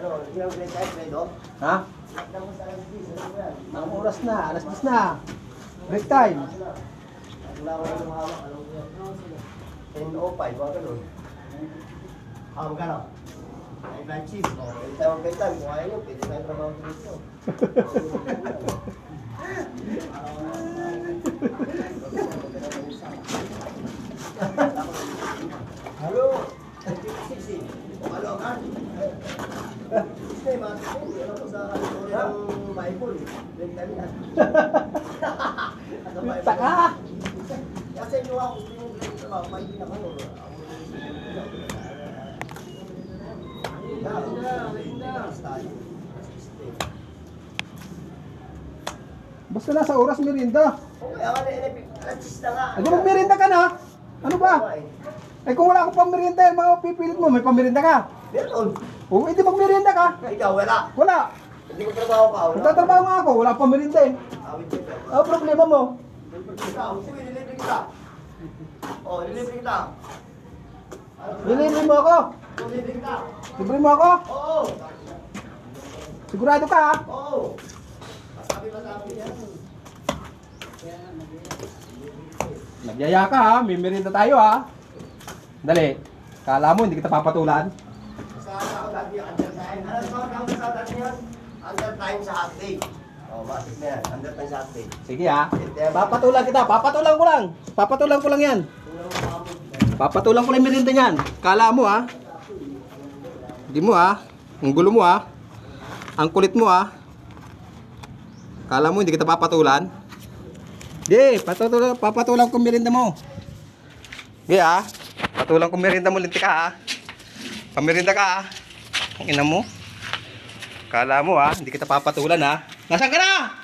Ha? Tapos alas 10, ano ba yan? Ang oras na, alas 10 na. Break time. Wala ko yung hawak, alam ko yan. 10.05, mga ganun. Hawak ka na. Ay, chief. Oh, Pwede tayo mag time. Kung ayaw nyo, pwede tayo trabaho dito. Halo. Sisi. Halo kan? Sisi, mga sisi. Ano ko sa ano ng Bible. Ano Bible? Taka! Kasi yung ako yung grade trabaho, may hindi naman. oh. Basta nasa oras merinda. Okay, ako na na nga. Ay, di magmerinda ka na. Ano ba? Eh kung wala akong pamerinda, yung mga pipilit mo, may pamerinda ka. Meron. Oo, edi magmerinda ka. Ikaw, wala. Wala. Hindi ko trabaho ka. wala. Nagtatrabaho nga ako, wala akong pamerinda eh. Ano problema mo? Sige, nilibre kita. Oh, nilibre kita. Ano? Nilibre mo ako. Nilibre kita. Libre mo ako. Oo. Sigurado ka ha? Oo. Masabi, masabi yan. Nagyaya ka ha, may merinda tayo ha. Dali. Kala mo, hindi kita papatulan. Sa ako dati yung under time. Ano sa mga sa dati yun? Under time sa day. Oh, matik na yan. Under time sa day. Sige ha. Papatulan kita, papatulan ko lang. Papatulan ko lang yan. Papatulan ko lang yung merinda niyan. Kala mo ha. Hindi mo ha. Ang gulo mo ha. Ang kulit mo ha. Kala mo hindi kita papatulan. Di, patutulan, papatulan ko yung merinda mo. Di ha. Patulan ko yung merinda mo, linti ka ha. Pamirinda ka ha. Ina mo. Kala mo ha, hindi kita papatulan ha. Nasaan ka na?